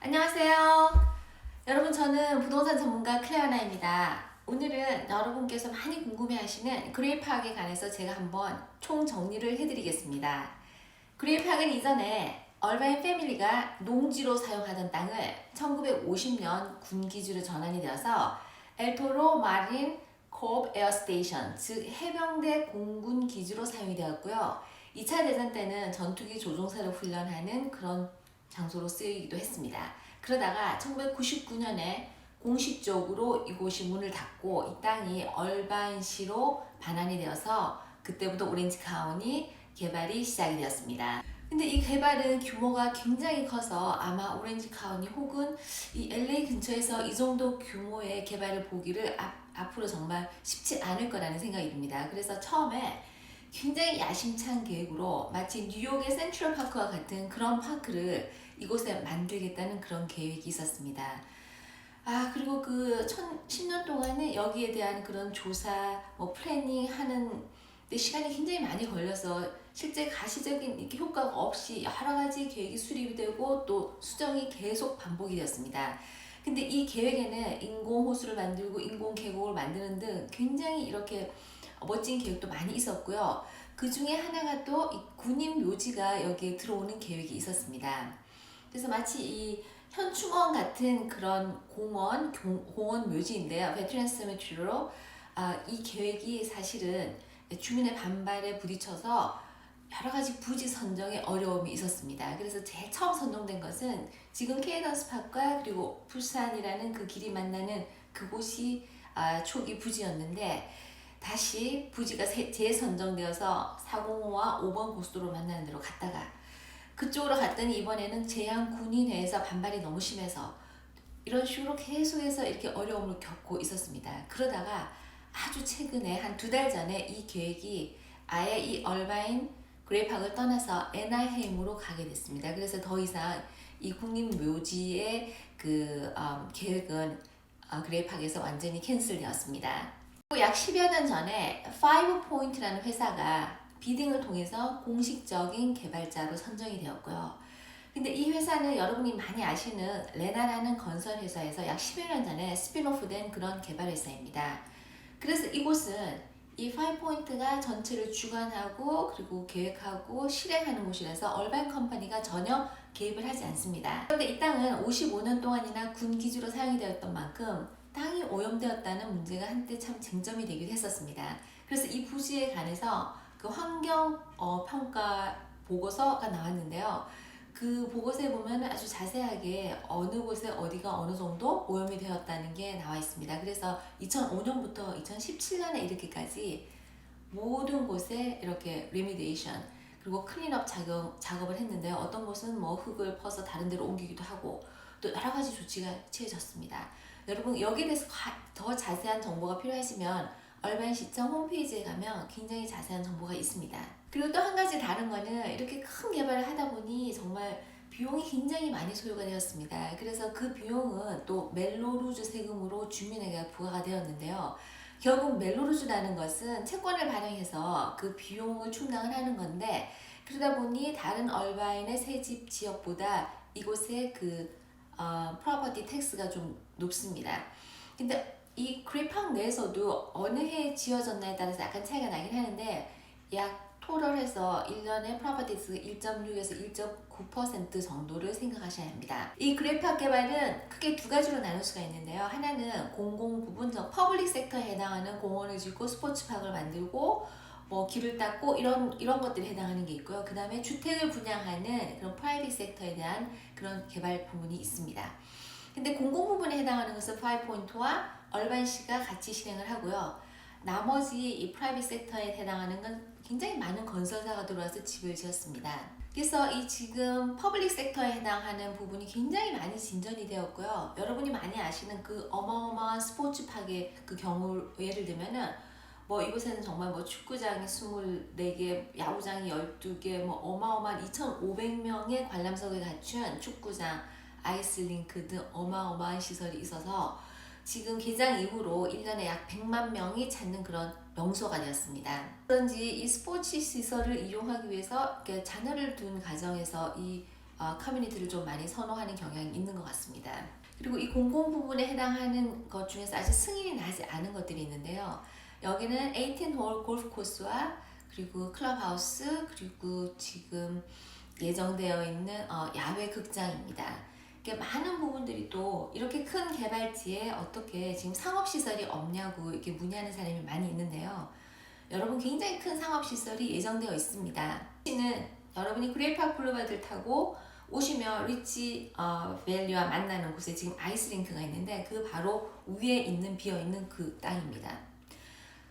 안녕하세요. 여러분 저는 부동산 전문가 클레어나입니다. 오늘은 여러분께서 많이 궁금해하시는 그레이파크에 관해서 제가 한번 총 정리를 해드리겠습니다. 그레이파크는 이전에 얼바인 패밀리가 농지로 사용하던 땅을 1950년 군기지로 전환이 되어서 엘토로 마린 코업 에어스테이션 즉 해병대 공군 기지로 사용이 되었고요. 2차 대전 때는 전투기 조종사를 훈련하는 그런 장소로 쓰이기도 했습니다. 그러다가 1999년에 공식적으로 이곳이 문을 닫고 이 땅이 얼반시로 반환이 되어서 그때부터 오렌지 카운이 개발이 시작이 되었습니다. 근데 이 개발은 규모가 굉장히 커서 아마 오렌지 카운이 혹은 이 LA 근처에서 이 정도 규모의 개발을 보기를 앞, 앞으로 정말 쉽지 않을 거라는 생각이 듭니다. 그래서 처음에 굉장히 야심찬 계획으로 마치 뉴욕의 센트럴 파크와 같은 그런 파크를 이곳에 만들겠다는 그런 계획이 있었습니다. 아, 그리고 그 천, 10년 동안은 여기에 대한 그런 조사, 뭐 플래닝 하는 데 시간이 굉장히 많이 걸려서 실제 가시적인 효과가 없이 여러 가지 계획이 수립이 되고 또 수정이 계속 반복이 되었습니다. 근데 이 계획에는 인공 호수를 만들고 인공 계곡을 만드는 등 굉장히 이렇게 멋진 계획도 많이 있었고요. 그 중에 하나가 또이 군인 묘지가 여기에 들어오는 계획이 있었습니다. 그래서 마치 이 현충원 같은 그런 공원, 교- 공원 묘지인데요. 베트남 세메트리로 아, 이 계획이 사실은 주민의 반발에 부딪혀서 여러 가지 부지 선정에 어려움이 있었습니다. 그래서 제일 처음 선정된 것은 지금 케이던스 파크와 그리고 부산이라는 그 길이 만나는 그곳이 아, 초기 부지였는데 다시 부지가 세- 재선정되어서 405와 5번 고속도로 만나는 데로 갔다가 그쪽으로 갔더니 이번에는 제한군이 내에서 반발이 너무 심해서 이런 식으로 계속해서 이렇게 어려움을 겪고 있었습니다. 그러다가 아주 최근에 한 두 달 전에 이 계획이 아예 이 얼바인 그레이팍을 떠나서 에나헤임으로 가게 됐습니다. 그래서 더 이상 이 국립 묘지의 그 음, 계획은 어, 그레이팍에서 완전히 캔슬되었습니다. 약 10여 년 전에 파이브 포인트라는 회사가 비딩을 통해서 공식적인 개발자로 선정이 되었고요. 근데 이 회사는 여러분이 많이 아시는 레나라는 건설 회사에서 약 10여 년 전에 스피노프 된 그런 개발 회사입니다. 그래서 이곳은 이 파이포인트가 전체를 주관하고 그리고 계획하고 실행하는 곳이라서 얼반 컴퍼니가 전혀 개입을 하지 않습니다. 그런데 이 땅은 55년 동안이나 군 기지로 사용이 되었던 만큼 땅이 오염되었다는 문제가 한때 참 쟁점이 되기도 했었습니다. 그래서 이 부지에 관해서 그 환경 어, 평가 보고서가 나왔는데요. 그 보고서에 보면 아주 자세하게 어느 곳에 어디가 어느 정도 오염이 되었다는 게 나와 있습니다. 그래서 2005년부터 2017년에 이렇게까지 모든 곳에 이렇게 리미데이션 그리고 클린업 작업, 작업을 했는데요. 어떤 곳은 뭐 흙을 퍼서 다른 데로 옮기기도 하고 또 여러 가지 조치가 취해졌습니다. 여러분 여기에 대해서 가- 더 자세한 정보가 필요하시면 얼반 시청 홈페이지에 가면 굉장히 자세한 정보가 있습니다. 그리고 또 한 가지 다른 거는 이렇게 큰 개발을 하다 보니 정말 비용이 굉장히 많이 소요가 되었습니다. 그래서 그 비용은 또 멜로루즈 세금으로 주민에게 부과가 되었는데요. 결국 멜로루즈라는 것은 채권을 발행해서 그 비용을 충당을 하는 건데 그러다 보니 다른 얼바인의 새집 지역보다 이곳의 그 어, 프로퍼티 텍스가 좀 높습니다. 근데 이 그리팡 내에서도 어느 해에 지어졌나에 따라서 약간 차이가 나긴 하는데 약 토럴해서 1년에 프로퍼티스 1.6에서 1.9% 정도를 생각하셔야 합니다. 이 그래팍 개발은 크게 두 가지로 나눌 수가 있는데요. 하나는 공공 부분, 즉 퍼블릭 섹터에 해당하는 공원을 짓고 스포츠파크를 만들고 뭐 길을 닦고 이런 이런 것들에 해당하는 게 있고요. 그 다음에 주택을 분양하는 그런 프라이빗 섹터에 대한 그런 개발 부분이 있습니다. 근데 공공 부분에 해당하는 것은 파이포인트와 얼반시가 같이 실행을 하고요. 나머지 이 프라이빗 섹터에 해당하는 건 굉장히 많은 건설사가 들어와서 집을 지었습니다. 그래서 이 지금 퍼블릭 섹터에 해당하는 부분이 굉장히 많이 진전이 되었고요. 여러분이 많이 아시는 그 어마어마한 스포츠파크의 그 경우 예를 들면은 뭐 이곳에는 정말 뭐 축구장이 24개, 야구장이 12개, 뭐 어마어마한 2,500명의 관람석을 갖춘 축구장, 아이스링크 등 어마어마한 시설이 있어서 지금 개장 이후로 1년에 약 100만 명이 찾는 그런 명소가 되었습니다. 그런지 이 스포츠 시설을 이용하기 위해서 자녀를 둔 가정에서 이 어, 커뮤니티를 좀 많이 선호하는 경향이 있는 것 같습니다. 그리고 이 공공 부분에 해당하는 것 중에서 아직 승인이 나지 않은 것들이 있는데요. 여기는 18홀 골프 코스와 그리고 클럽하우스 그리고 지금 예정되어 있는 어, 야외 극장입니다. 많은 부분들이 또 이렇게 큰 개발지에 어떻게 지금 상업시설이 없냐고 이렇게 문의하는 사람이 많이 있는데요. 여러분 굉장히 큰 상업시설이 예정되어 있습니다. 는 여러분이 그레이파크 블루바드를 타고 오시면 리치 어, 밸리와 만나는 곳에 지금 아이스링크가 있는데 그 바로 위에 있는 비어 있는 그 땅입니다.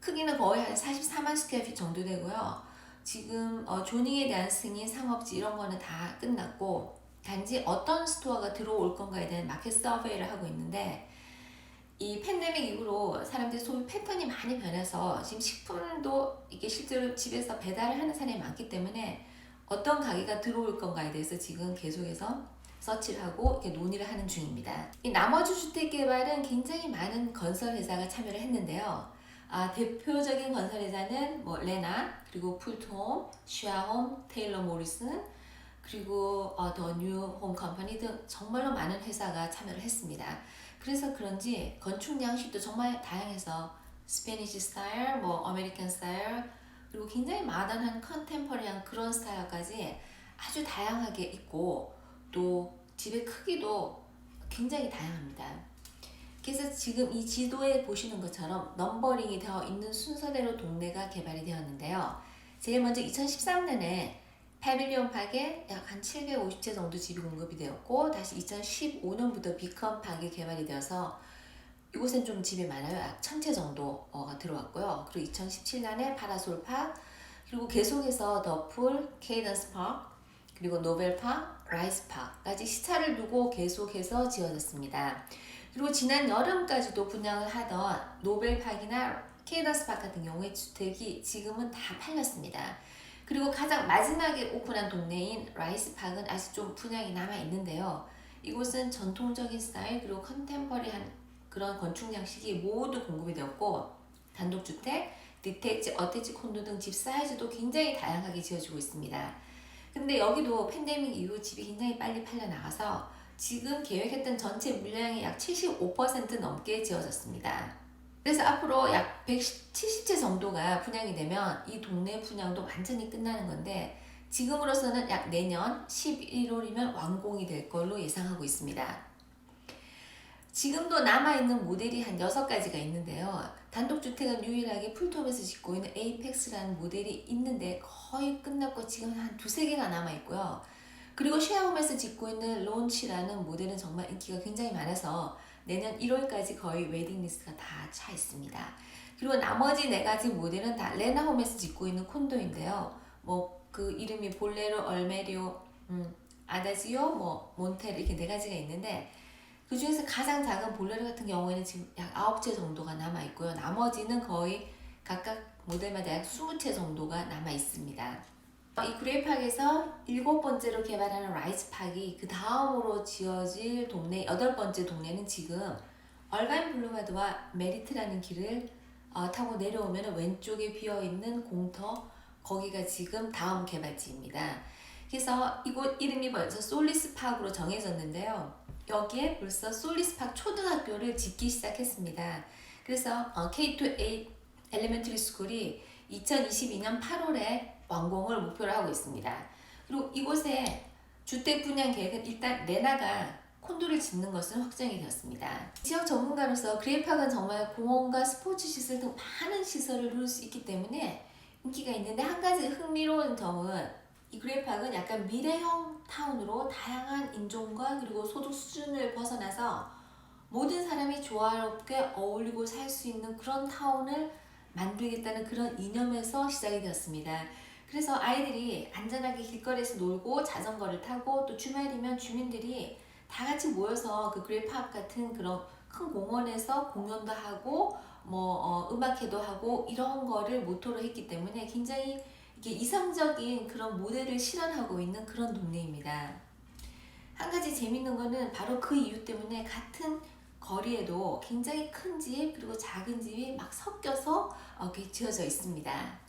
크기는 거의 한 44만 스퀘어핏 정도 되고요. 지금 어, 조닝에 대한 승인, 상업지 이런 거는 다 끝났고 단지 어떤 스토어가 들어올 건가에 대한 마켓 서베이를 하고 있는데 이 팬데믹 이후로 사람들이 소비 패턴이 많이 변해서 지금 식품도 이게 실제로 집에서 배달을 하는 사람이 많기 때문에 어떤 가게가 들어올 건가에 대해서 지금 계속해서 서치를 하고 이렇게 논의를 하는 중입니다. 이 나머지 주택 개발은 굉장히 많은 건설 회사가 참여를 했는데요. 아, 대표적인 건설 회사는 뭐 레나 그리고 풀트홈, 슈아홈, 테일러 모리슨 그리고 어, 더 뉴홈 컴퍼니 등 정말로 많은 회사가 참여를 했습니다. 그래서 그런지 건축 양식도 정말 다양해서 스페니시 스타일, 뭐 아메리칸 스타일 그리고 굉장히 마다한 컨템퍼리한 그런 스타일까지 아주 다양하게 있고 또 집의 크기도 굉장히 다양합니다. 그래서 지금 이 지도에 보시는 것처럼 넘버링이 되어 있는 순서대로 동네가 개발이 되었는데요. 제일 먼저 2013년에 패밀리온 파크에 약 한 750채 정도 집이 공급이 되었고 다시 2015년부터 비컨 파크에 개발이 되어서 이곳엔 좀 집이 많아요. 약 1000채 정도가 들어왔고요. 그리고 2017년에 파라솔 파크 그리고 계속해서 더풀, 케이던스 파크 그리고 노벨 파크, 라이스 파크까지 시차를 두고 계속해서 지어졌습니다. 그리고 지난 여름까지도 분양을 하던 노벨 파크나 케이던스 파크 같은 경우에 주택이 지금은 다 팔렸습니다. 그리고 가장 마지막에 오픈한 동네인 라이스 파크는 아직 좀 분양이 남아 있는데요. 이곳은 전통적인 스타일 그리고 컨템퍼리한 그런 건축 양식이 모두 공급이 되었고 단독주택, 디테치, 어태치 콘도 등 집 사이즈도 굉장히 다양하게 지어지고 있습니다. 근데 여기도 팬데믹 이후 집이 굉장히 빨리 팔려 나가서 지금 계획했던 전체 물량의 약 75% 넘게 지어졌습니다. 그래서 앞으로 약 170채 정도가 분양이 되면 이 동네 분양도 완전히 끝나는 건데 지금으로서는 약 내년 11월이면 완공이 될 걸로 예상하고 있습니다. 지금도 남아있는 모델이 한 6가지가 있는데요. 단독주택은 유일하게 풀톱에서 짓고 있는 에이펙스라는 모델이 있는데 거의 끝났고 지금 한 두세 개가 남아있고요. 그리고 쉐어홈에서 짓고 있는 론치라는 모델은 정말 인기가 굉장히 많아서 내년 1월까지 거의 웨딩 리스트가 다 차 있습니다. 그리고 나머지 네 가지 모델은 다 레나 홈에서 짓고 있는 콘도인데요. 뭐 그 이름이 볼레로, 얼메리오, 음, 아다지오, 뭐 몬테르 이렇게 네 가지가 있는데 그 중에서 가장 작은 볼레로 같은 경우에는 지금 약 9채 정도가 남아 있고요. 나머지는 거의 각각 모델마다 약 20채 정도가 남아 있습니다. 이 그레이팍에서 일곱 번째로 개발하는 라이스 팍이 그 다음으로 지어질 동네 여덟 번째 동네는 지금 얼바인 블루마드와 메리트라는 길을 어, 타고 내려오면 왼쪽에 비어 있는 공터 거기가 지금 다음 개발지입니다. 그래서 이곳 이름이 벌써 솔리스 팍으로 정해졌는데요. 여기에 벌써 솔리스 팍 초등학교를 짓기 시작했습니다. 그래서 어, K-8 엘리멘터리 스쿨이 2022년 8월에 완공을 목표로 하고 있습니다. 그리고 이곳에 주택 분양 계획은 일단 레나가 콘도를 짓는 것은 확정이 되었습니다. 지역 전문가로서 그레이팍은 정말 공원과 스포츠 시설 등 많은 시설을 누릴 수 있기 때문에 인기가 있는데 한 가지 흥미로운 점은 이 그레이팍은 약간 미래형 타운으로 다양한 인종과 그리고 소득 수준을 벗어나서 모든 사람이 조화롭게 어울리고 살 수 있는 그런 타운을 만들겠다는 그런 이념에서 시작이 되었습니다. 그래서 아이들이 안전하게 길거리에서 놀고 자전거를 타고 또 주말이면 주민들이 다 같이 모여서 그 그레이팍 같은 그런 큰 공원에서 공연도 하고 뭐 어, 음악회도 하고 이런 거를 모토로 했기 때문에 굉장히 이게 이상적인 그런 모델을 실현하고 있는 그런 동네입니다. 한 가지 재밌는 거는 바로 그 이유 때문에 같은 거리에도 굉장히 큰 집 그리고 작은 집이 막 섞여서 이렇게 지어져 있습니다.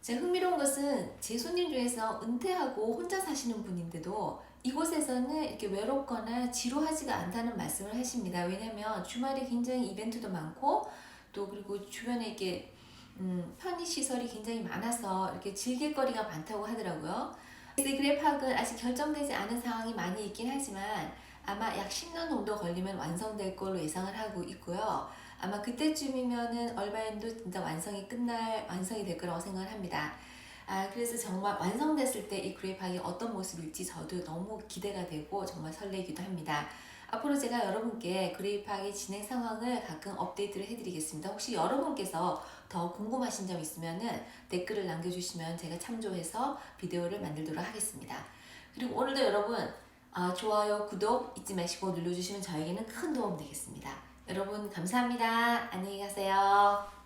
제 흥미로운 것은 제 손님 중에서 은퇴하고 혼자 사시는 분인데도 이곳에서는 이렇게 외롭거나 지루하지가 않다는 말씀을 하십니다. 왜냐면 주말에 굉장히 이벤트도 많고 또 그리고 주변에 이렇게 음, 편의 시설이 굉장히 많아서 이렇게 즐길 거리가 많다고 하더라고요. 그래파크는 아직 결정되지 않은 상황이 많이 있긴 하지만 아마 약 10년 정도 걸리면 완성될 걸로 예상을 하고 있고요. 아마 그때쯤이면은 얼바인도 진짜 완성이 끝날 완성이 될 거라고 생각을 합니다. 아 그래서 정말 완성됐을 때 이 그레이파크가 어떤 모습일지 저도 너무 기대가 되고 정말 설레기도 합니다. 앞으로 제가 여러분께 그레이파크의 진행 상황을 가끔 업데이트를 해드리겠습니다. 혹시 여러분께서 더 궁금하신 점 있으면은 댓글을 남겨주시면 제가 참조해서 비디오를 만들도록 하겠습니다. 그리고 오늘도 여러분 아, 좋아요, 구독 잊지 마시고 눌러주시면 저에게는 큰 도움 되겠습니다. 여러분 감사합니다. 안녕히 가세요.